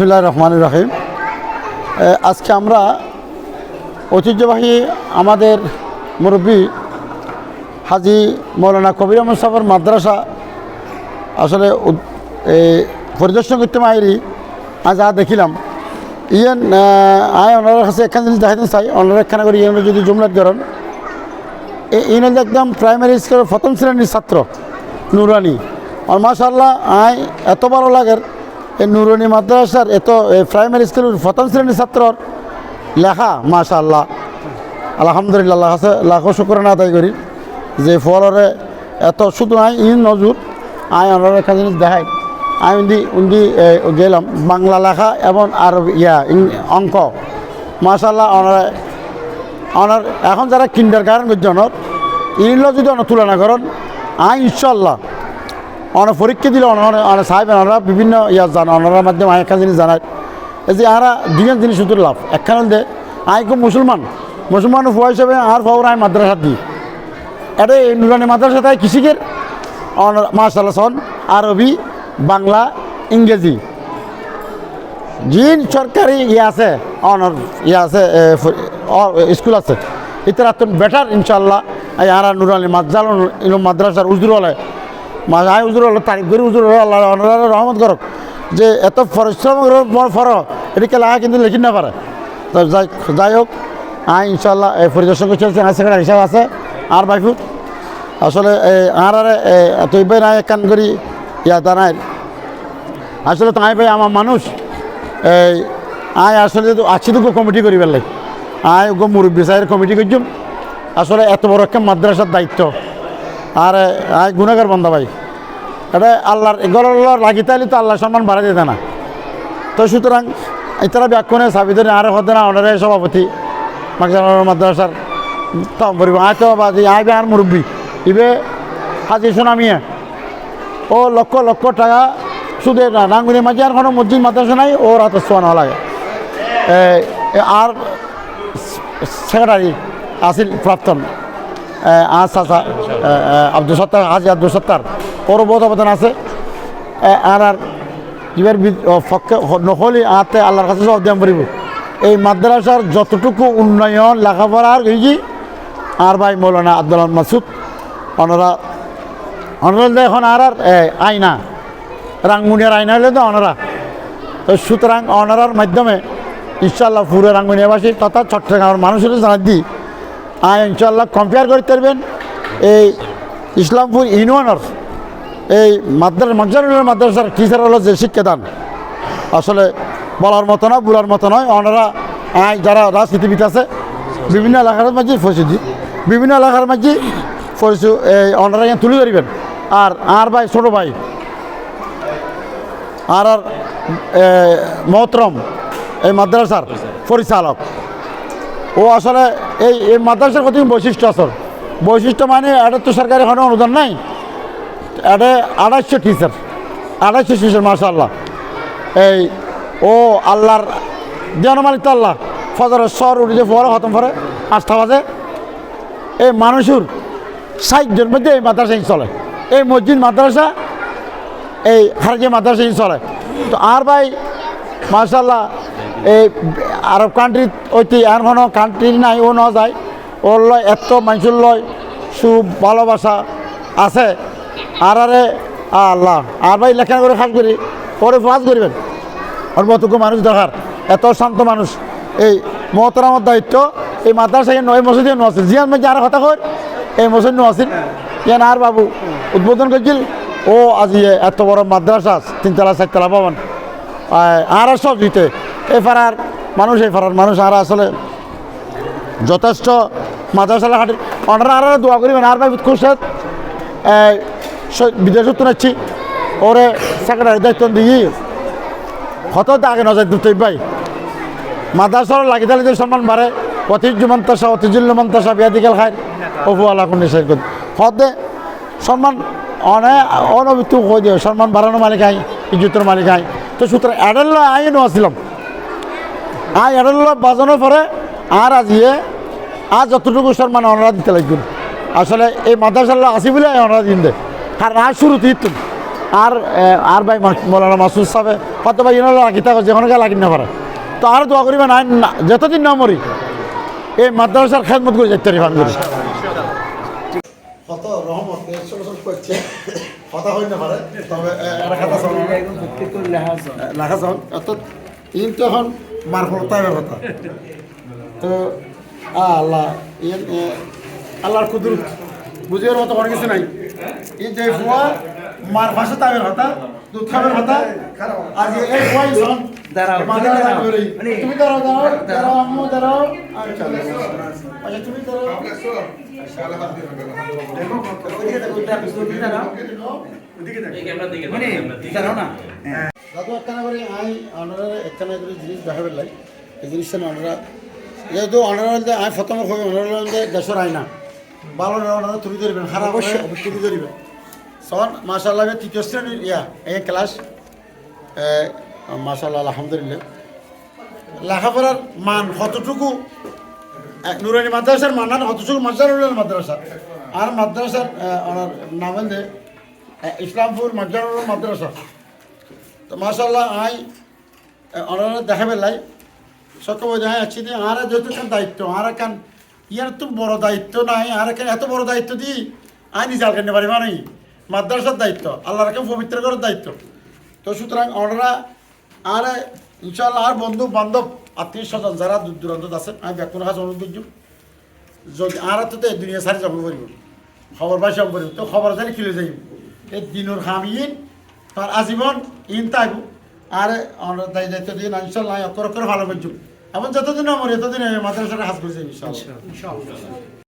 বিসমুল্লাহ রহমান রহিম। আজকে আমরা ঐতিহ্যবাহী আমাদের মুরব্বী হাজি মৌলানা কবির আহমদ সাহেবের মাদ্রাসা, আসলে এই পরিদর্শন করতে মাইরি, আজ যা দেখিলাম। ইয়েন আয় ওনার কাছে একখান জিনিস দেখাতে চাই, ওনারা একখানা করে ইয়েন যদি জুমলাত করেন ইন একদম প্রাইমারি স্কুলের প্রথম শ্রেণির ছাত্র, নুরানি। আর মাশাল্লাহ আয়, এত ভালো লাগে। এই নুরানি মাদ্রাসার এত প্রাইমারি স্কুলের প্রথম শ্রেণির ছাত্রর লেখা আলহামদুলিল্লাহ আল্লাহ কাছে লাখো শুক্রানা আদায় করি যে ফলরে এত, শুধু আই ইন নজর আই ওনার একটা জিনিস দেখাই। আমি উন্দি উন্দি গেলাম, বাংলা লেখা এবং আর ইয়া অঙ্ক। মাশাল্লাহ ওনারা, ওনার, এখন যারা কিন্ডার গার্ডেন করছেন ইনল যদি তুলনা করেন আই ইনশাল্লাহ অনেক পরীক্ষা দিলে অনেক সাহেব ওনারা বিভিন্ন ইয়া জানা ওনার মাধ্যমে আয় একটা জিনিস জানায়। এই যে আরা দুজন জিনিস শুধু লাভ। একখান দে আই খুব মুসলমান। মুসলমান ফুয়া হিসেবে আর ফাউর আই মাদ্রাসা দিই এটা এই নুরানি মাদ্রাসা, তাই কৃষিকের। মার্শাল্লাহ সন আরবি, বাংলা, ইংরেজি। জিন সরকারি ইয়ে আছে, অনর ইয়ে আছে স্কুল আছে। ইতারা বেটার ইনশাল্লাহ আরা নুরানি মাদ্রাল মাদ্রাসার উজরু আই উজরু হলো তারিফ করি উজরু আল্লাহ রহমত করক। যে এত পরিশ্রম ফর এদিকে লাগা কিন্তু লিখি না পারে তো যাই যাই হোক, আই ইনশাল্লাহ এই পরিদর্শন করছে আই সেক্রেটারি হিসাব আছে। আর বাইফুত আসলে আর আরে তুই ভাই নাই কান করি, ইয়া দানায় আসলে তাই ভাই আমার মানুষ, এই আয় আসলে আছি তো কমিটি করি পেলাই আয় গো মুরব্বী সাহের কমিটি করছুম আসলে এত বড় একটা মাদ্রাসার দায়িত্ব। আর গুণাগার বন্ধা ভাই। এটা আল্লাহর গলার লাগি তাইলে তো আল্লাহ সম্মান বাড়া দিতে না। তো সুতরাং ইতারা ব্যাকুণে সাবিদের আর হতে না ওনারে সভাপতি মাকজানোর মাদ্রাসার তম পরিব আয় তো বাজি আয় আর মুরব্বী। ইবে হাজি সুনামিয়া ও লক্ষ লক্ষ টাকা শুধু না রাঙ্গুনি মাঝে আর কোনো মসজিদ মাদ্রাসা নাই ও রাত সোয়ানো লাগে। আর সেক্রেটারি আসিল প্রাক্তন এ, আর আব্দুল সত্তার, হাজি আব্দুল সত্তার ওরও অবদান আছে। আর আর ইবার পক্ষে নহলি আতে আল্লাহর কাছে সব দিয়াম পারিব এই মাদ্রাসার যতটুকু উন্নয়ন লেখাপড়ার এই আর ভাই মৌলানা আব্দুল মাসুদ ওনারা অনারা এখন আর আর আয়না, রাঙ্গুনিয়ার আয়না হলে তো অনারা। তো সুতরাং অনারার মাধ্যমে ইনশাল্লাহ পুরো রাঙ্গুনিয়াবাসী তথা চট্টগ্রামের মানুষের জানার দিই। আয় ইনশাল্লাহ কম্পেয়ার করতে পারবেন। এই ইসলামপুর ইউনিয়নের এই মাদ্রাস মজ্জানুল মাদ্রাসার টিচার হলো যে শিক্ষাদান। আসলে বলার মতো না, বলার মতো নয়। ওনারা যারা রাজনীতিবিদ আছে, বিভিন্ন এলাকার মাঝে ফসিদি, বিভিন্ন এলাকার মাঝে ফসু এই ওনারা তুলে ধরবেন। আর আর ভাই, ছোট ভাই, আর আর মহতরম, এই মাদ্রাসার পরিচালক। ও আসলে এই এই মাদ্রাসার কত বৈশিষ্ট্য আসল বৈশিষ্ট্য মানে এটা তো সরকারি কোনো অনুদান নাই। এটা আড়াইশো টিচার আড়াইশো টিচার মাশাল্লাহ এই, ও আল্লাহর দেওয়ান মালিক তো আল্লাহ। ফজরের স্বর উঠে পরে খতম করে আস্থা বাজে। এই মানুষের ষাটজন মধ্যে এই মাদ্রাসা চলে। এই মসজিদ, মাদ্রাসা, এই খারজি মাদ্রাসা চলে। তো আর ভাই মার্শাল্লাহ এই আরব কান্ট্রি ওইটি আর কোনো কান্ট্রি নাই, ও ন যায়। ওর লয় এত মানুষের লয় সু ভালোবাসা আছে। আর আরে, আল্লাহ। আর ভাই লেখা করে খাস করি, পরে ফাঁস করিবেন। ওর মতোকে মানুষ দরকার। এত শান্ত মানুষ। এই মহতরামত দায়িত্ব, এই মাদ্রাসা নয় মসজিদে নো আছিল জিয়ান মধ্যে আর কথা কর এই মসজিদ নো আছিল ইয়ান আর বাবু, উদ্বোধন করছিল। ও আজি এত বড় মাদ্রাসা তিনতলা, চারতলা ভবন। আর সব দিতে। এই ফারার মানুষ, এই ফারার মানুষ, আর আসলে যথেষ্ট মাদ্রাসা হাঁটি ওনারা আর দোয়া করিবেন। আর ভাই খুশ বিদেশত তুলেছি ওরে সেক্রেটারি দায়িত্ব দিয়ে কত আগে নজর দিতে ভাই। মাদ্রাসার লাগি তাহলে যে সম্মান বাড়ে। ঐতিহ্য মন্তাসা ঐতিহ্য মন্তাসা বিয়াদিকাল খায় অপু আল্লাহ নিষেধ হদে সম্মান অনে অনবিত্তু হয়ে দিয়ে সম্মান বাড়ানো মালিক আই, ইজ্জতের মালিক আই। তো সুতরাং এডেল আইনও আসছিলাম আই এডেল বাজানোর পরে আর আজিয়ে আর যতটুকু সম্মান অনারা দিতে লাগবে। আসলে এই মাদ্রাসাল্লাহ আসি বলে অনারা দিন দে। আর আর শুরুতে ইতুন আর আর ভাই মৌলানা মাসুদ সাহেব কত ভাই ইনারা লাগি থাকো, যেখানে গা লাগি না পারে। তো আর দোয়া করিবা না, না- যতদিন না মরি, এই মাদ্রাসার খেদমত করে যাইতে পারি করি করছে। কথা হই না পারে, তবে এখন মার কথা তো আল্লাহ আল্লাহর কুদুর বুঝিবার মতো কোনো কিছু নাই। এই যে ফুয়া মার ফাঁসে তাবের কথা দুধ খাবের কথা আজ এই ফুয়া দাঁড়াও, তুমি দাঁড়াও। দাঁড়াও মানে- দাঁড়াও আম্মু দাঁড়াও। আচ্ছা আচ্ছা তুমি দাঁড়াও। মানে জানো না। দাদু একখানা করে আই অনারা একখানা করে জিনিস দেখাবেন লাই। এই জিনিসটা অনারা যেহেতু অনারা আই প্রথম হয়ে অনারা দেশের আইনা। ভালো অনারা তুলে ধরবেন হারা অবশ্যই তুলে ধরবেন সন মাশাল্লাহ তৃতীয় শ্রেণির ইয়া এই ক্লাস মাশাল্লাহ আলহামদুলিল্লাহ। লেখাপড়ার মান কতটুকু? নুরানি মাদ্রাসার মান কতটুকু মাদ্রাসা মাদ্রাসা আর মাদ্রাসার ওনার যে এ, ইসলামপুর মাদ্রাসা মাদ্রাসা তো মাশাল্লাহ আই ওনারা দেখা পেলাই সত্য বই দেখা যাচ্ছি যে আর যেহেতু দায়িত্ব, আর কান, ইয়ার তো বড় দায়িত্ব নাই, আর কান, এত বড় দায়িত্ব দিই আই নিজে আলকানি পারি মানে মাদ্রাসার দায়িত্ব আল্লাহ রাখে পবিত্র করার দায়িত্ব। তো সুতরাং ওনারা, আর ইনশাল্লাহ আর বন্ধু, বান্ধব, আত্মীয় স্বজন যারা দূর দূরান্ত আছে আমি ব্যাকুর কাছে অনুরোধ করছি যদি আর তো এই দুনিয়া সারি যাব পারিব খবর পাই সব পারিব তো খবর জানি কিলে যাইব? এই দিনুর খামিন তার আজীবন ইন তাইব আর, আমরা তাই দায়িত্ব দিয়ে না ইনশাল্লাহ অকর অকর ভালো করছি। এবং যতদিন আমার এতদিন মাদ্রাসাটা হাত করে যাই ইনশাল্লাহ।